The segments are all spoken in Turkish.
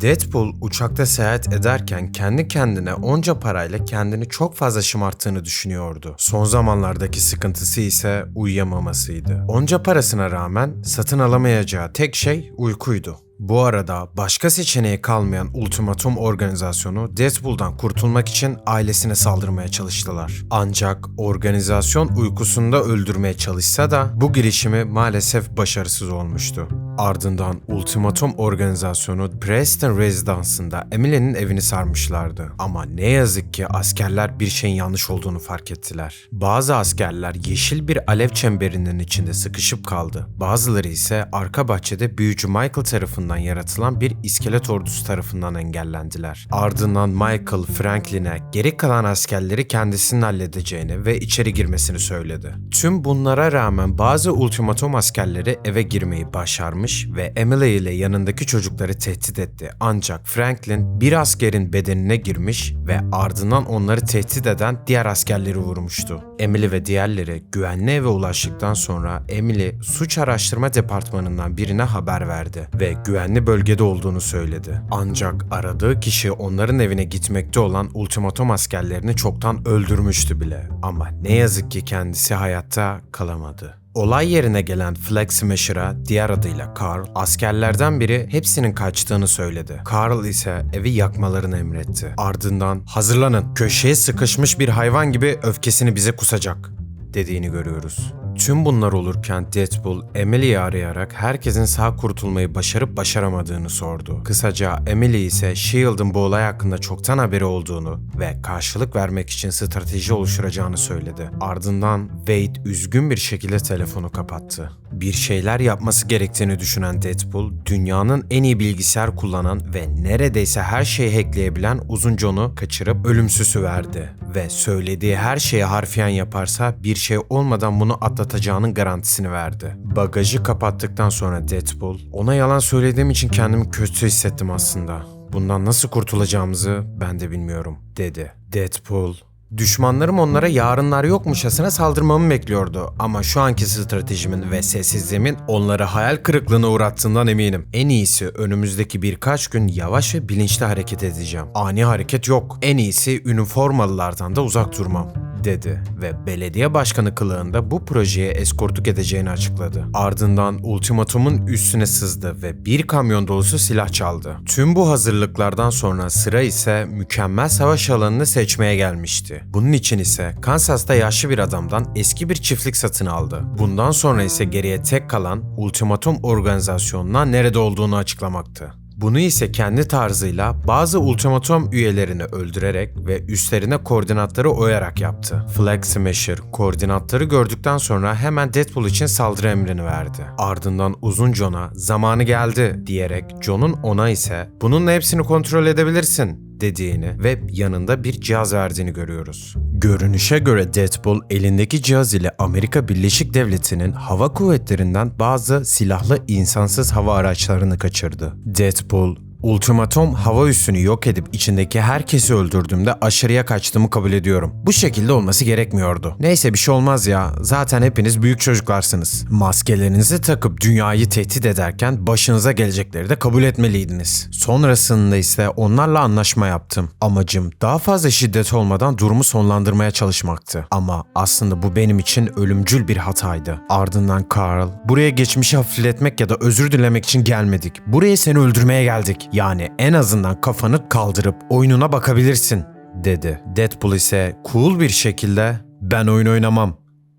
Deadpool uçakta seyahat ederken kendi kendine onca parayla kendini çok fazla şımarttığını düşünüyordu. Son zamanlardaki sıkıntısı ise uyuyamamasıydı. Onca parasına rağmen satın alamayacağı tek şey uykuydu. Bu arada başka seçeneği kalmayan ultimatum organizasyonu Deadpool'dan kurtulmak için ailesine saldırmaya çalıştılar. Ancak organizasyon uykusunda öldürmeye çalışsa da bu girişimi maalesef başarısız olmuştu. Ardından ultimatum organizasyonu Preston Residence'ında Emily'nin evini sarmışlardı. Ama ne yazık ki askerler bir şeyin yanlış olduğunu fark ettiler. Bazı askerler yeşil bir alev çemberinin içinde sıkışıp kaldı. Bazıları ise arka bahçede büyücü Michael tarafından yaratılan bir iskelet ordusu tarafından engellendiler. Ardından Michael Franklin'e geri kalan askerleri kendisinin halledeceğini ve içeri girmesini söyledi. Tüm bunlara rağmen bazı ultimatum askerleri eve girmeyi başarmış ve Emily ile yanındaki çocukları tehdit etti. Ancak Franklin bir askerin bedenine girmiş ve ardından onları tehdit eden diğer askerleri vurmuştu. Emily ve diğerleri güvenli eve ulaştıktan sonra Emily suç araştırma departmanından birine haber verdi ve güvenli bölgede olduğunu söyledi. Ancak aradığı kişi onların evine gitmekte olan ultimatum askerlerini çoktan öldürmüştü bile. Ama ne yazık ki kendisi hayatta kalamadı. Olay yerine gelen Flag Smasher'a diğer adıyla Carl, askerlerden biri hepsinin kaçtığını söyledi. Carl ise evi yakmalarını emretti. Ardından hazırlanın köşeye sıkışmış bir hayvan gibi öfkesini bize kusacak dediğini görüyoruz. Tüm bunlar olurken Deadpool Emily'yi arayarak herkesin sağ kurtulmayı başarıp başaramadığını sordu. Kısaca Emily ise S.H.I.E.L.D'ın bu olay hakkında çoktan haberi olduğunu ve karşılık vermek için strateji oluşturacağını söyledi. Ardından Wade üzgün bir şekilde telefonu kapattı. Bir şeyler yapması gerektiğini düşünen Deadpool, dünyanın en iyi bilgisayar kullanan ve neredeyse her şeyi hackleyebilen Uzun John'u kaçırıp ölümsüzü verdi ve söylediği her şeyi harfiyen yaparsa bir şey olmadan bunu atlatacağının garantisini verdi. Bagajı kapattıktan sonra Deadpool, ona yalan söylediğim için kendimi kötü hissettim aslında. Bundan nasıl kurtulacağımızı ben de bilmiyorum, dedi. Deadpool, Düşmanlarım onlara yarınlar yokmuşçasına saldırmamı bekliyordu ama şu anki stratejimin ve sessizliğimin onları hayal kırıklığına uğrattığından eminim. En iyisi önümüzdeki birkaç gün yavaş ve bilinçli hareket edeceğim. Ani hareket yok. En iyisi üniformalılardan da uzak durmam dedi ve belediye başkanı kılığında bu projeye eskortluk edeceğini açıkladı. Ardından ultimatumun üstüne sızdı ve bir kamyon dolusu silah çaldı. Tüm bu hazırlıklardan sonra sıra ise mükemmel savaş alanını seçmeye gelmişti. Bunun için ise Kansas'ta yaşlı bir adamdan eski bir çiftlik satın aldı. Bundan sonra ise geriye tek kalan ultimatum organizasyonuna nerede olduğunu açıklamaktı. Bunu ise kendi tarzıyla bazı ultimatum üyelerini öldürerek ve üstlerine koordinatları oyarak yaptı. Flag Smasher koordinatları gördükten sonra hemen Deadpool için saldırı emrini verdi. Ardından uzun John'a zamanı geldi diyerek John'un ona ise bununla hepsini kontrol edebilirsin dediğini ve yanında bir cihaz verdiğini görüyoruz. Görünüşe göre Deadpool elindeki cihaz ile Amerika Birleşik Devleti'nin hava kuvvetlerinden bazı silahlı insansız hava araçlarını kaçırdı. Deadpool Ultimatum hava üssünü yok edip içindeki herkesi öldürdüğümde aşırıya kaçtığımı kabul ediyorum. Bu şekilde olması gerekmiyordu. Neyse bir şey olmaz ya. Zaten hepiniz büyük çocuklarsınız. Maskelerinizi takıp dünyayı tehdit ederken başınıza gelecekleri de kabul etmeliydiniz. Sonrasında ise onlarla anlaşma yaptım. Amacım daha fazla şiddet olmadan durumu sonlandırmaya çalışmaktı. Ama aslında bu benim için ölümcül bir hataydı. Ardından Carl, buraya geçmişi hafifletmek ya da özür dilemek için gelmedik. Buraya seni öldürmeye geldik. Yani en azından kafanı kaldırıp oyununa bakabilirsin dedi. Deadpool ise cool bir şekilde ben oyun oynamam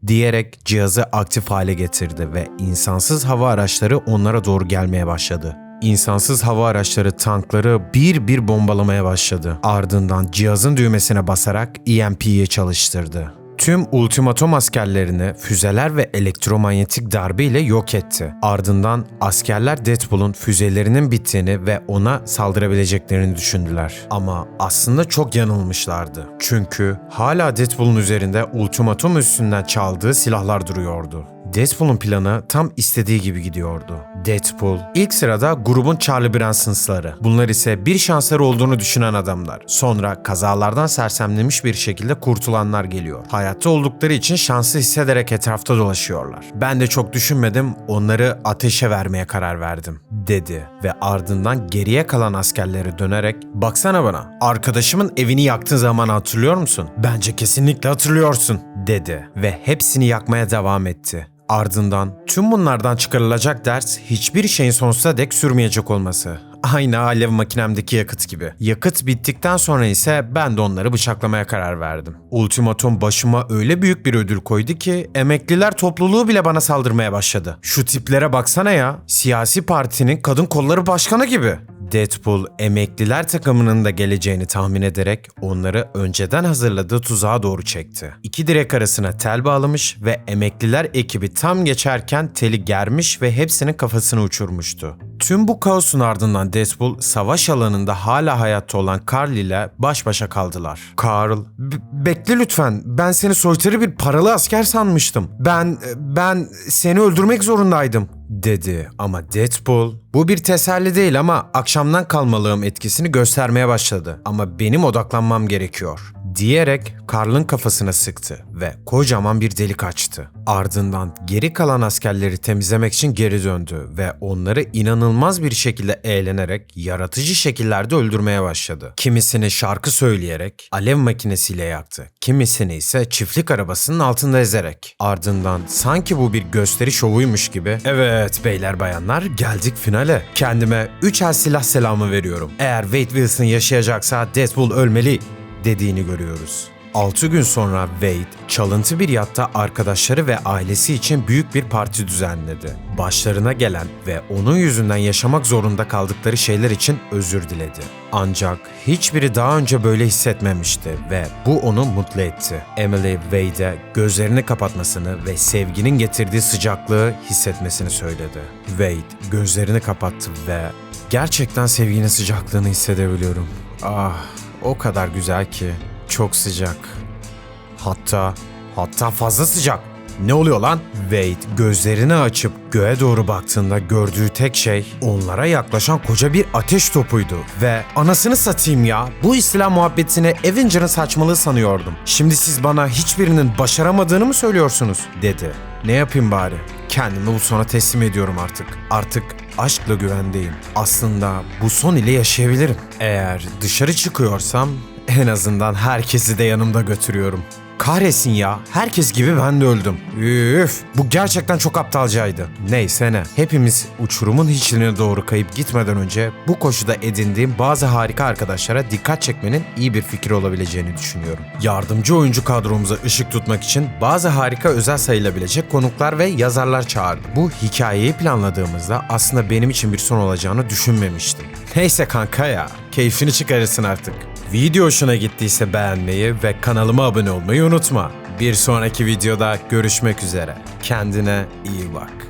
diyerek cihazı aktif hale getirdi ve insansız hava araçları onlara doğru gelmeye başladı. İnsansız hava araçları tankları bir bir bombalamaya başladı. Ardından cihazın düğmesine basarak EMP'yi çalıştırdı. Tüm ultimatum askerlerini füzeler ve elektromanyetik darbe ile yok etti. Ardından askerler Deadpool'un füzelerinin bittiğini ve ona saldırabileceklerini düşündüler. Ama aslında çok yanılmışlardı. Çünkü hala Deadpool'un üzerinde ultimatum üstünden çaldığı silahlar duruyordu. Deadpool'un planı tam istediği gibi gidiyordu. Deadpool, ilk sırada grubun Charlie Branson'sları. Bunlar ise bir şansları olduğunu düşünen adamlar. Sonra kazalardan sersemlemiş bir şekilde kurtulanlar geliyor. Hayatta oldukları için şanslı hissederek etrafta dolaşıyorlar. Ben de çok düşünmedim, onları ateşe vermeye karar verdim, dedi. Ve ardından geriye kalan askerlere dönerek, baksana bana, arkadaşımın evini yaktığın zaman hatırlıyor musun? Bence kesinlikle hatırlıyorsun, dedi. Ve hepsini yakmaya devam etti. Ardından tüm bunlardan çıkarılacak ders hiçbir şeyin sonsuza dek sürmeyecek olması. Aynı alev makinemdeki yakıt gibi. Yakıt bittikten sonra ise ben de onları bıçaklamaya karar verdim. Ultimatum başıma öyle büyük bir ödül koydu ki emekliler topluluğu bile bana saldırmaya başladı. Şu tiplere baksana ya. Siyasi partinin kadın kolları başkanı gibi. Deadpool emekliler takımının da geleceğini tahmin ederek onları önceden hazırladığı tuzağa doğru çekti. İki direk arasına tel bağlamış ve emekliler ekibi tam geçerken teli germiş ve hepsinin kafasını uçurmuştu. Tüm bu kaosun ardından Deadpool savaş alanında hala hayatta olan Carl ile baş başa kaldılar. Carl, "B- bekle lütfen. Ben seni soytarı bir paralı asker sanmıştım. Ben ben seni öldürmek zorundaydım." Dedi ama Deadpool bu bir teselli değil ama akşamdan kalmalığım etkisini göstermeye başladı ama benim odaklanmam gerekiyor diyerek Karl'ın kafasına sıktı ve kocaman bir delik açtı. Ardından geri kalan askerleri temizlemek için geri döndü ve onları inanılmaz bir şekilde eğlenerek yaratıcı şekillerde öldürmeye başladı. Kimisini şarkı söyleyerek alev makinesiyle yaktı. Kimisini ise çiftlik arabasının altında ezerek. Ardından sanki bu bir gösteri şovuymuş gibi evet beyler bayanlar geldik finale. Kendime 3 el silah selamı veriyorum. Eğer Wade Wilson yaşayacaksa Deadpool ölmeli dediğini görüyoruz. 6 gün sonra Wade, çalıntı bir yatta arkadaşları ve ailesi için büyük bir parti düzenledi. Başlarına gelen ve onun yüzünden yaşamak zorunda kaldıkları şeyler için özür diledi. Ancak hiçbiri daha önce böyle hissetmemişti ve bu onu mutlu etti. Emily Wade'e gözlerini kapatmasını ve sevginin getirdiği sıcaklığı hissetmesini söyledi. Wade gözlerini kapattı ve gerçekten sevginin sıcaklığını hissedebiliyorum. Ah, o kadar güzel ki. Çok sıcak. Hatta, hatta fazla sıcak. Ne oluyor lan? Wade gözlerini açıp göğe doğru baktığında gördüğü tek şey onlara yaklaşan koca bir ateş topuydu. Ve anasını satayım ya bu istila muhabbetini Avenger'ın saçmalığı sanıyordum. Şimdi siz bana hiçbirinin başaramadığını mı söylüyorsunuz? dedi. Ne yapayım bari? Kendimi bu sona teslim ediyorum artık. Artık aşkla güvendeyim. Aslında bu son ile yaşayabilirim. Eğer dışarı çıkıyorsam en azından herkesi de yanımda götürüyorum. Kahretsin ya. Herkes gibi ben de öldüm. Üf. Bu gerçekten çok aptalcaydı. Neyse ne. Hepimiz uçurumun hiçliğine doğru kayıp gitmeden önce bu koşuda edindiğim bazı harika arkadaşlara dikkat çekmenin iyi bir fikir olabileceğini düşünüyorum. Yardımcı oyuncu kadromuza ışık tutmak için bazı harika özel sayılabilecek konuklar ve yazarlar çağırdım. Bu hikayeyi planladığımızda aslında benim için bir son olacağını düşünmemiştim. Neyse kanka ya. Keyfini çıkarırsın artık. Video hoşuna gittiyse beğenmeyi ve kanalıma abone olmayı unutma. Bir sonraki videoda görüşmek üzere. Kendine iyi bak.